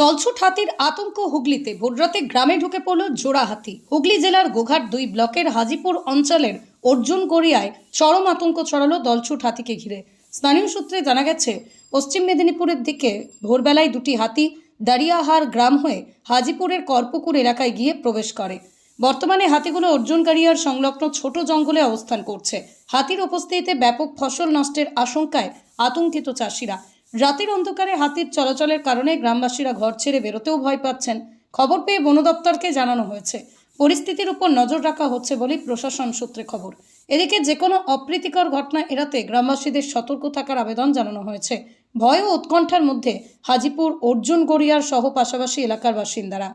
দলছুট হাতির আতঙ্ক হুগলিতে। ভোররাতে গ্রামে ঢুকে পড়ল জোড়া হাতি। হুগলি জেলার গোঘাট দুই ব্লকের হাজিপুর অঞ্চলের অর্জুন গড়িয়ায় চরম আতঙ্ক ছড়ালো দলছুট হাতিকে ঘিরে। স্থানীয় সূত্রে জানা গেছে, পশ্চিম মেদিনীপুরের দিকে ভোরবেলায় দুটি হাতি দারিয়াহার গ্রাম হয়ে হাজিপুরের করপুকুর এলাকায় গিয়ে প্রবেশ করে। বর্তমানে হাতিগুলো অর্জুন গাড়িয়ার সংলগ্ন ছোট জঙ্গলে অবস্থান করছে। হাতির উপস্থিতিতে ব্যাপক ফসল নষ্টের আশঙ্কায় আতঙ্কিত চাষিরা। রাতের অন্ধকারে হাতির চলাচলের কারণে গ্রামবাসীরা ঘর ছেড়ে বেরোতেও ভয় পাচ্ছেন। খবর পেয়ে বন দপ্তরকে জানানো হয়েছে। পরিস্থিতির উপর নজর রাখা হচ্ছে বলে প্রশাসন সূত্রে খবর। এদিকে যে কোনো অপ্রীতিকর ঘটনা এড়াতে গ্রামবাসীদের সতর্ক থাকার আবেদন জানানো হয়েছে। ভয় ও উৎকণ্ঠার মধ্যে হাজিপুর, অর্জুন, গড়িয়ার সহ পাশাপাশি এলাকার বাসিন্দারা।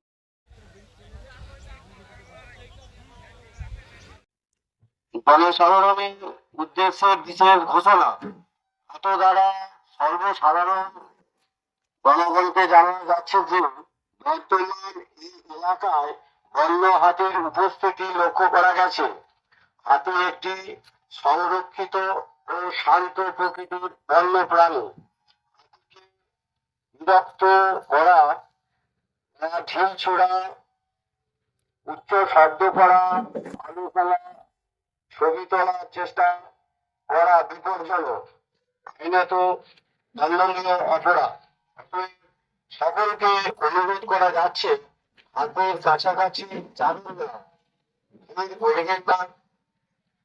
জনসাধারণের উদ্দেশ্যে বিশেষ ঘোষণা। এত দ্বারা সর্বসাধারণ জনগণকে জানানো যাচ্ছে যে বর্তমান এই এলাকায় বন্য হাতির উপস্থিতি লক্ষ্য করা গেছে। হাতি একটি সংরক্ষিত ও শান্ত প্রকৃতির বন্য প্রাণী বিরক্ত করা ঢিল ছোড়া উচ্চ শব্দ করা আলোচনা ছবি তোলার চেষ্টা করা বিপজ্জনক। আইনত দণ্ডনীয় অপরাধ সকলকে অনুরোধ করা যাচ্ছে হাতের কাছাকাছি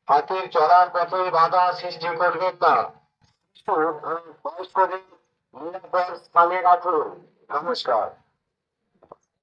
হাতের চলার পথে বাধা সৃষ্টি করবেন না। বয়স্কদের নিরাপদ স্থানে রাখুন নমস্কার।